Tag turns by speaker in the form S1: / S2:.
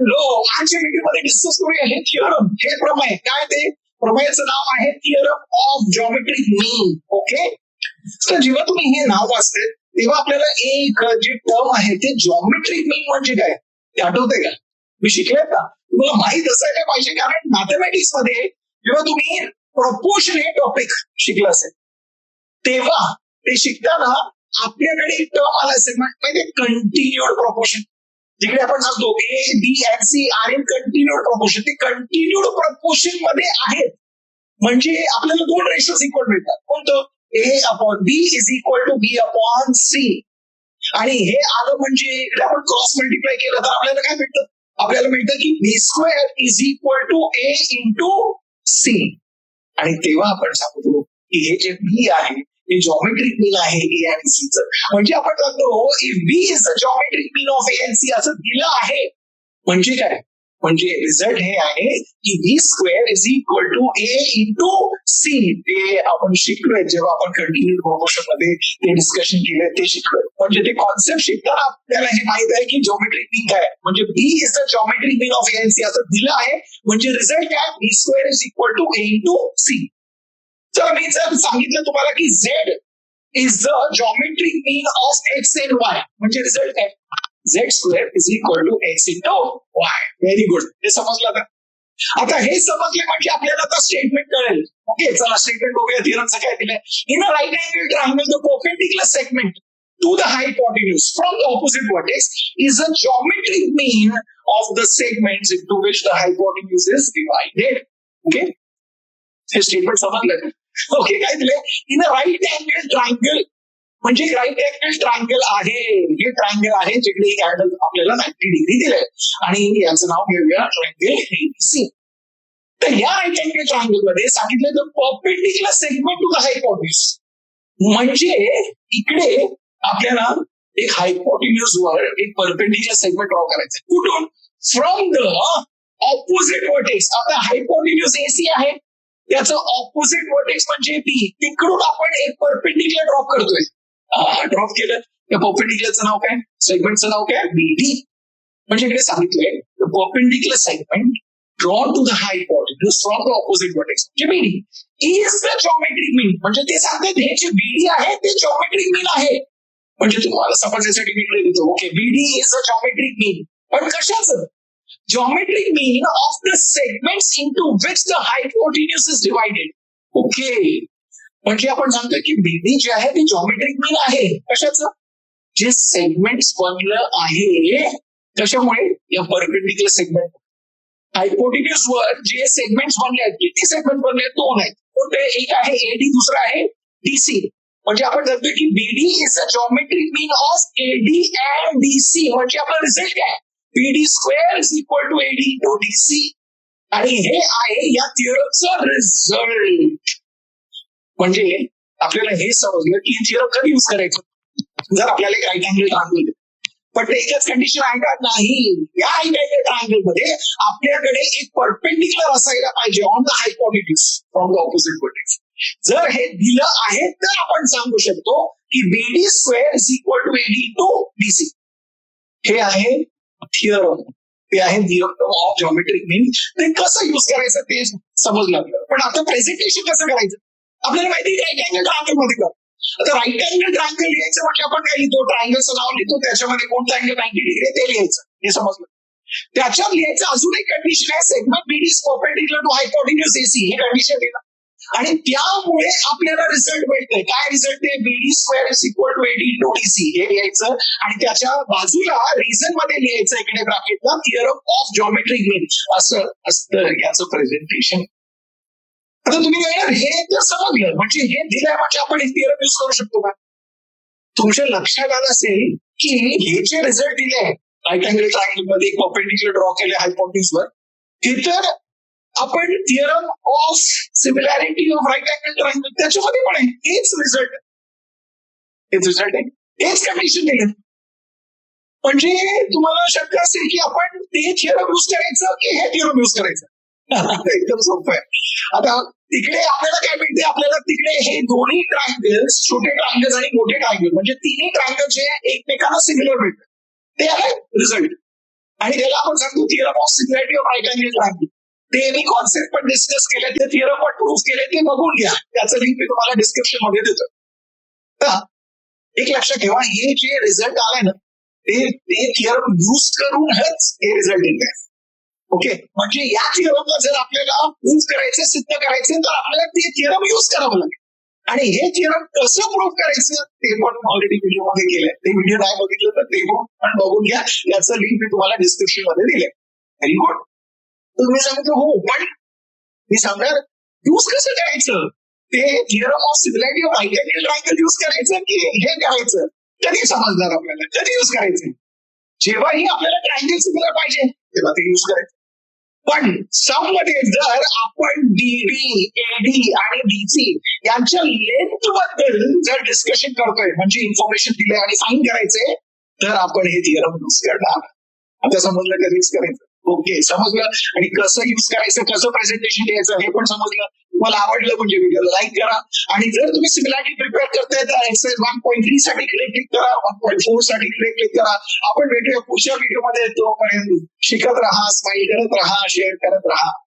S1: Low आजच्या व्हिडिओमध्ये discuss करूया. हे थिअरम हे प्रमेय. काय ते? प्रमेयाचं नाव आहे theorem of geometric mean okay तर जेव्हा तुम्ही हे नाव वाचते तेव्हा आपल्याला एक जे टर्म आहे ते जॉमेट्रिक मीन म्हणजे काय? ते आठवते का? मी शिकले का? तुम्हाला माहीत असायला पाहिजे कारण मॅथमॅटिक्समध्ये जेव्हा तुम्ही प्रपोशन हे टॉपिक शिकलं असेल तेव्हा ते शिकताना आपल्याकडे एक टर्म आला असेल म्हणजे कंटिन्युअड प्रपोशन जिकडे आपण सांगतो A B and C are in continued proportion ते कंटिन्युअड प्रपोशनमध्ये आहेत. म्हणजे आपल्याला दोन रेशोज इक्वल मिळतात. कोणतं? A upon B is equal to B upon C आणि हे आलं म्हणजे इकडे आपण क्रॉस मल्टिप्लाय केलं तर आपल्याला काय मिळतं आपल्याला मिळतं की B square is equal to A into C आणि तेव्हा आपण सांगतो की हे जे बी आहे हे जॉमेट्रिक मीन आहे ए आणि च. म्हणजे आपण सांगतो if B is the geometric mean of A and C असं दिलं आहे. म्हणजे काय? म्हणजे रिझल्ट हे आहे की B square is equal to A into C ते आपण शिकलोय जेव्हा आपण कंटिन्यू प्रमोशनमध्ये ते डिस्कशन केलंय ते शिकलोय. म्हणजे ते कॉन्सेप्ट शिकताना आपल्याला हे माहीत आहे की जॉमेट्रिक मीन काय म्हणजे B is the geometric mean of and C असं दिलं आहे. म्हणजे रिझल्ट काय? B square is equal to A into C तर मी जर सांगितलं तुम्हाला की Z is the geometric mean of X and Y म्हणजे रिझल्ट काय? Z square is equal to X into Y very good हे समजलं का आता हे समजले म्हणजे आपल्याला आता स्टेटमेंट कळेल. ओके चला स्टेटमेंट बघूया. थिरमचं काय दिलंय. In a right angle triangle the perpendicular segment to the hypotenuse from the opposite vertex is a geometric mean of the segments into which the hypotenuse is divided okay हे statement समजलं. Okay काय दिले in a right angle triangle म्हणजे right angle triangle आहे. हे triangle आहे जिकडे एक अँगल आपल्याला नाईन्टी डिग्री दिलंय. आणि याचं नाव घेऊया ट्रायंगल एबीसी तर या राईट अँगल ट्रायंगलमध्ये सांगितलं तर perpendicular segment to the hypotenuse म्हणजे इकडे आपल्याला एक हायपोटिन्यूज वर एक परपेंडिक्युलर सेगमेंट ड्रॉ करायचं कुठून? फ्रॉम द ऑपोजिट वर्टेक्स आता हायपोटिन्यूज एसी आहे. त्याचं ऑपोजिट वर्टेक्स म्हणजे बी तिकडून आपण एक परपेंडिक्युलर ड्रॉप करतोय. ड्रॉप केलं. त्या परपेंडिक्युलरचं नाव काय? सेगमेंटचं नाव काय? बीडी म्हणजे इकडे सांगितलंय perpendicular segment drawn to the hypotenuse from the opposite vertex म्हणजे BD is the geometric mean म्हणजे ते सांगतात हे जे बीडी आहे ते जॉमेट्रिक मीन आहे. म्हणजे तुम्हाला समजण्यासाठी मी इकडे देतो okay BD is a geometric mean पण कशाचं? Geometric mean of the segments into which the hypotenuse is divided. Okay म्हणजे आपण सांगतोय की बीबी जे आहे ते जॉमेट्रिक मीन आहे. कशाचं? जे सेगमेंट बनलं आहे कशामुळे या परपेंडिक्युलर सेगमेंट हायपोटिन्यूज वर जे सेगमेंट बनले आहेत किती सेगमेंट बनले आहेत? दोन आहेत. कोणते? एक आहे एडी दुसरा आहे डीसी म्हणजे आपण सांगतोय की BD is a geometric mean of AD and DC म्हणजे आपला रिझल्ट काय BD square is equal to AD to DC आणि हे आहे या थिअरमचा रिझल्ट म्हणजे आपल्याला हे समजलं की थिअरम कधी युज करायचं? जर आपल्याला एक राईट अँगल ट्रायंगल पण ते एकच कंडिशन आहे का? नाही. या राईट अँगल ट्रायंगलमध्ये आपल्याकडे एक परपेंडिक्युलर असायला पाहिजे on the hypotenuse from the opposite vertex जर हे दिलं आहे तर आपण सांगू शकतो की BD square is equal to AD to DC हे आहे थिअरम ते आहे थिअरम ऑफ जॉमेट्रिक मीन ते कसं युज करायचं ते समजलं पण आता प्रेझेंटेशन कसं करायचं? आपल्याला माहिती राईट अँगल ट्रायंगलमध्ये कर. आता राईट अँगल ट्रायंगल लिहायचं म्हणजे आपण काय लिहितो? ट्रायंगलचं नाव लिहितो त्याच्यामध्ये कोणतं अँगल नाईन्टी डिग्री ते लिहायचं. हे समजलं. त्याच्यात लिहायचं अजून एक कंडिशन आहे segment BD perpendicular to hypotenuse AC हे कंडिशन लिहिलं आणि त्यामुळे आपल्याला रिझल्ट मिळतोय. काय रिझल्ट आहे? BD square is equal to AD to C हे लिहायचं. आणि त्याच्या बाजूला रिझनमध्ये लिहायचं इकडे ब्रॅकेटला थिअरम ऑफ जॉमेट्रिक मीन असं असतं याचं प्रेझेंटेशन आता तुम्ही काय हे तर समजलं. म्हणजे हे दिलंय म्हणजे आपण एक थिअरम युज करू शकतो का? तुमच्या लक्षात आलं असेल की हे जे रिझल्ट दिले राईट अँगल ट्रायंगलमध्ये एक परपेंडिक्युलर ड्रॉ केले हायपोटिस वर हे तर आपण theorem of similarity of right angle triangle त्याच्यामध्ये पण आहे. हेच रिझल्ट हेच रिझल्ट आहे. हेच कंडिशन दिले. म्हणजे तुम्हाला शक्य असेल की आपण ते थिअरम युज करायचं की हे थिअरम युज करायचं? एकदम सोपं आहे. आता तिकडे आपल्याला काय मिळते आपल्याला तिकडे हे दोन्ही ट्रायंगल्स छोटे ट्रायंगल्स आणि मोठे ट्रायंगल म्हणजे तिन्ही ट्रायंगल जे एकमेकांना सिमिलर मिळतात. ते आहे रिझल्ट आणि त्याला आपण सांगतो theorem of similarity of right angle triangle ते मी कॉन्सेप्ट पण डिस्कस केले ते थिअरम पण प्रूफ केले ते बघून घ्या. त्याचं लिंक मी तुम्हाला डिस्क्रिप्शनमध्ये देतो. तर एक लक्षात ठेवा हे जे रिझल्ट आलाय ना ते ते थिअरम युज करूनच हे रिझल्ट येत आहे ओके म्हणजे या थिअरमला जर आपल्याला प्रूफ करायचं सिद्ध करायचं तर आपल्याला ते थिअरम युज करावं लागेल. आणि हे थिअरम कसं प्रूफ करायचं ते पण ऑलरेडी व्हिडिओमध्ये केलंय. ते व्हिडिओ नाही बघितलं तर ते पण बघून घ्या. याचं लिंक मी तुम्हाला डिस्क्रिप्शनमध्ये दिलंय. व्हेरी गुड तुम्ही सांगतो हो पण मी सांगणार यूज कसं करायचं? ते theorem of similarity of identity triangle use करायचं की हे करायचं कधी समजणार आपल्याला? कधी यूज करायचं? जेव्हाही आपल्याला ट्रायंगल सिमिलर पाहिजे तेव्हा ते यूज करायचं. पण सममध्ये जर आपण डीडी एडी आणि डीसी यांच्या लेंथबद्दल जर डिस्कशन करतोय म्हणजे इन्फॉर्मेशन दिले आणि साईन करायचे तर आपण हे थिअरम यूज करणार. आता समजलं कधीच यूज करायचं? ओके समजलं? आणि कसं यूज करायचं कसं प्रेझेंटेशन द्यायचं हे पण समजलं. तुम्हाला आवडलं म्हणजे व्हिडिओला लाईक करा. आणि जर तुम्ही सिमिलॅरिटी प्रिपेअर करताय तर एक्सरसाइज वन पॉईंट थ्री साठी क्लिक करा वन पॉईंट फोरसाठी क्लिक करा. आपण भेटूया पुढच्या व्हिडिओमध्ये तोपर्यंत शिकत राहा स्माईल करत राहा शेअर करत राहा.